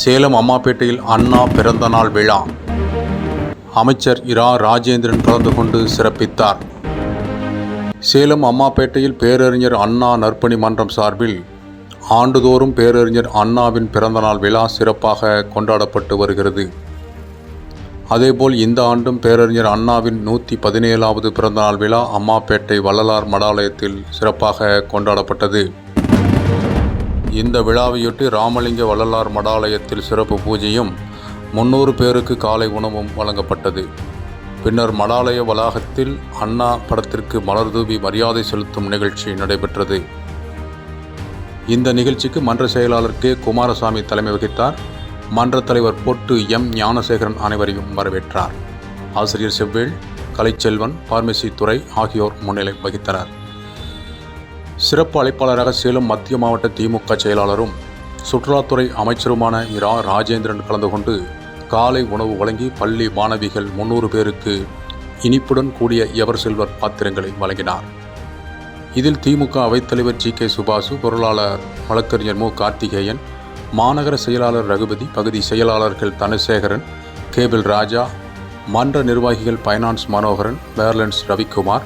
சேலம் அம்மாப்பேட்டையில் அண்ணா பிறந்தநாள் விழா. அமைச்சர் இரா. ராஜேந்திரன் கலந்து கொண்டு சிறப்பித்தார். சேலம் அம்மாப்பேட்டையில் பேரறிஞர் அண்ணா நற்பணி மன்றம் சார்பில் ஆண்டுதோறும் பேரறிஞர் அண்ணாவின் பிறந்தநாள் விழா சிறப்பாக கொண்டாடப்பட்டு வருகிறது. அதேபோல் இந்த ஆண்டும் பேரறிஞர் அண்ணாவின் நூற்றி பதினேழாவது பிறந்தநாள் விழா அம்மாப்பேட்டை வள்ளலார் மடாலயத்தில் சிறப்பாக கொண்டாடப்பட்டது. இந்த விழாவையொட்டி ராமலிங்க வள்ளலார் மடாலயத்தில் சிறப்பு பூஜையும் முன்னூறு பேருக்கு காலை உணவும் வழங்கப்பட்டது. பின்னர் மடாலய வளாகத்தில் அண்ணா படத்திற்கு மலர் தூவி மரியாதை செலுத்தும் நிகழ்ச்சி நடைபெற்றது. இந்த நிகழ்ச்சிக்கு மன்ற செயலாளர் கே. குமாரசாமி தலைமை வகித்தார். மன்ற தலைவர் பொட்டு எம். ஞானசேகரன் அனைவரையும் வரவேற்றார். ஆசிரியர் செவ்வேள் கலைச்செல்வன் பார்மசி துறை ஆகியோர் முன்னிலை வகித்தனர். சிறப்பு அழைப்பாளராக சேலம் மத்திய மாவட்ட திமுக செயலாளரும் சுற்றுலாத்துறை அமைச்சருமான இரா. ராஜேந்திரன் கலந்து கொண்டு காலை உணவு வழங்கி பள்ளி மாணவிகள் முன்னூறு பேருக்கு இனிப்புடன் கூடிய எவர் செல்வர் பாத்திரங்களை வழங்கினார். இதில் திமுக அவைத்தலைவர் ஜி. கே. சுபாசு பொருளாளர் வழக்கறிஞர் மு. கார்த்திகேயன் மாநகர செயலாளர் ரகுபதி பகுதி செயலாளர்கள் தனசேகரன் கேபிள் ராஜா மன்ற நிர்வாகிகள் பைனான்ஸ் மனோகரன் பேர்லன்ஸ் ரவிக்குமார்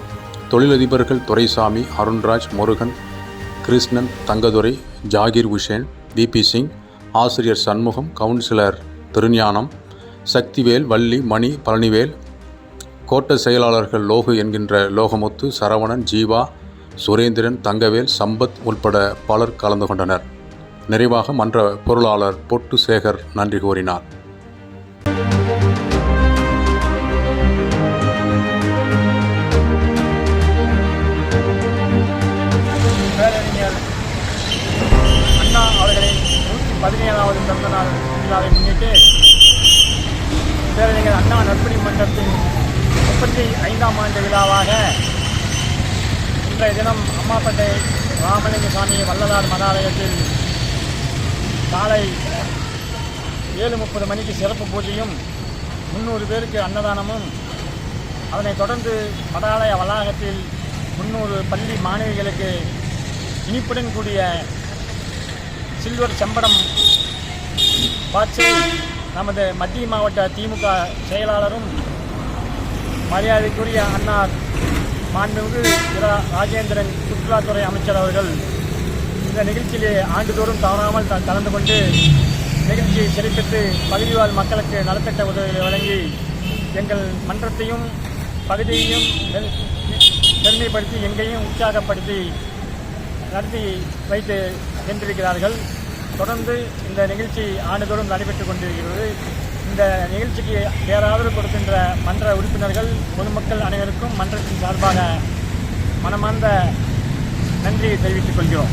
தொழிலதிபர்கள் துரைசாமி அருண்ராஜ் முருகன் கிருஷ்ணன் தங்கதுரை ஜாகிர் உஷேன் விபி சிங் ஆசிரியர் சண்முகம் கவுன்சிலர் திருஞானம் சக்திவேல் வள்ளி மணி பழனிவேல் கோட்ட செயலாளர்கள் லோகு என்கின்ற லோகமுத்து சரவணன் ஜீவா சுரேந்திரன் தங்கவேல் சம்பத் உட்பட பலர் கலந்து கொண்டனர். நிறைவாக மன்ற பொருளாளர் பொட்டு சேகர் நன்றி கூறினார். பதினேழாவது பிறந்த நாள் விழாவை முன்னிட்டு பேரறிஞர் அண்ணா நற்பணி மன்றத்தின் முப்பத்தி ஐந்தாம் ஆண்டு விழாவாக இன்றைய தினம் அம்மாப்பேட்டை ராமலிங்கசாமி வள்ளலார் மதாலயத்தில் காலை ஏழு முப்பது மணிக்கு சிறப்பு பூஜையும் முந்நூறு பேருக்கு அன்னதானமும் அதனைத் தொடர்ந்து மடாலய வளாகத்தில் முந்நூறு பள்ளி மாணவிகளுக்கு இனிப்புடன் கூடிய சில்வர் செம்படம் பாட்சை நமது மத்திய மாவட்ட திமுக செயலாளரும் மரியாதைக்குரிய அன்னார் மாண்புமிகு இரா ராஜேந்திரன் சுற்றுலாத்துறை அமைச்சர் அவர்கள் இந்த நிகழ்ச்சியிலே ஆண்டுதோறும் தவறாமல் கலந்து கொண்டு நிகழ்ச்சியை சிறப்பித்து பகுதிவாழ் மக்களுக்கு நலத்திட்ட உதவிகளை வழங்கி எங்கள் மன்றத்தையும் பகுதியையும் பெருமைப்படுத்தி எங்கேயும் உற்சாகப்படுத்தி நடத்தி வைத்து சென்றிருக்கிறார்கள் தொடர்ந்து இந்த நிகழ்ச்சி ஆண்டுதோறும் நடைபெற்றுக் கொண்டிருக்கிறது. இந்த நிகழ்ச்சிக்கு பேராதரவு கொடுக்கின்ற மன்ற உறுப்பினர்கள் பொதுமக்கள் அனைவருக்கும் மன்றத்தின் சார்பாக மனமார்ந்த நன்றியை தெரிவித்துக் கொள்கிறோம்.